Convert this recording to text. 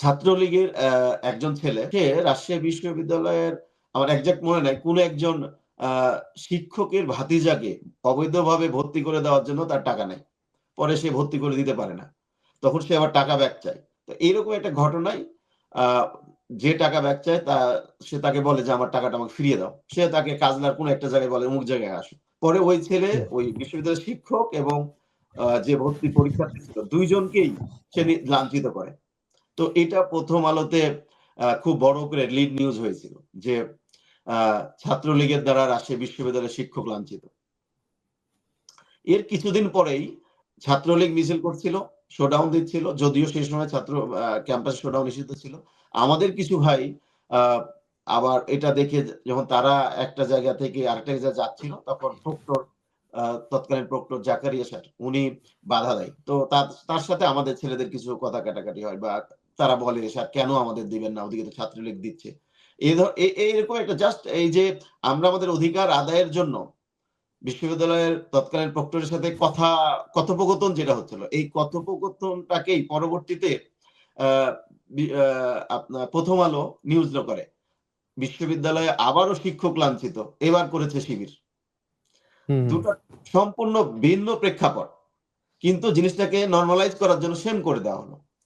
ছাত্রলীগের একজন ছেলে সে রাজশাহী বিশ্ববিদ্যালয়ের আমার একজাক্ট মনে নাই কোন একজন শিক্ষকের ভাতিজাকে অবৈধভাবে ভর্তি করে দেওয়ার জন্য তার টাকা নেয়। পরে সে ভর্তি করে দিতে পারে না। তখন সে আবার টাকা ব্যাক চায়। তো এইরকম একটা ঘটনায় আহ, যে টাকা ব্যাক চায় তা সে তাকে বলে যে আমার টাকাটা আমাকে ফিরিয়ে দাও। সে তাকে কাজলার কোন একটা জায়গায় বলে অমুক জায়গায় আসো। পরে ওই ছেলে ওই বিশ্ববিদ্যালয়ের শিক্ষক এবং যে ভর্তি পরীক্ষার্থী ছিল দুইজনকেই সে লাঞ্ছিত করে। তো এটা প্রথম আলোতে খুব বড় করে লিড নিউজ হয়েছিল যে ছাত্রলীগের দ্বারা রাজশাহী বিশ্ববিদ্যালয়ের শিক্ষক লাঞ্ছিত। এর কিছুদিন পরেই ছাত্রলীগ মিছিল করছিল শোডাউন দিচ্ছিল, যদিও সেই সময় ছাত্র ক্যাম্পাস শোডাউন নিষিদ্ধ ছিল। আমাদের কিছু ভাই আবার এটা দেখে যখন তারা একটা জায়গা থেকে আরেকটা জায়গা যাচ্ছিল, তখন প্রক্টর তৎকালীন প্রক্টর জাকারিয়া স্যার, উনি বাধা দেয়। তো তার সাথে আমাদের ছেলেদের কিছু কথা কাটাকাটি হয় বা তারা বলে স্যার কেন আমাদের দিবেন না? ওদিকে তো ছাত্রলীগ দিচ্ছে। এই ধর এইরকম একটা জাস্ট এই যে আমরা আমাদের অধিকার আদায়ের জন্য বিশ্ববিদ্যালয়ের তৎকালীন প্রক্টরের সাথে কথা কথোপকথন যেটা হচ্ছিল এই কথোপকথনটাকেই পরবর্তীতে আপনার প্রথম আলো নিউজ করে। বিশ্ববিদ্যালয়ে আবারও শিক্ষক লাঞ্ছিত এবার করেছে শিবির। দুটো সম্পূর্ণ ভিন্ন প্রেক্ষাপট কিন্তু জিনিসটাকে নর্মালাইজ করার জন্য সেম করে দেওয়া হলো।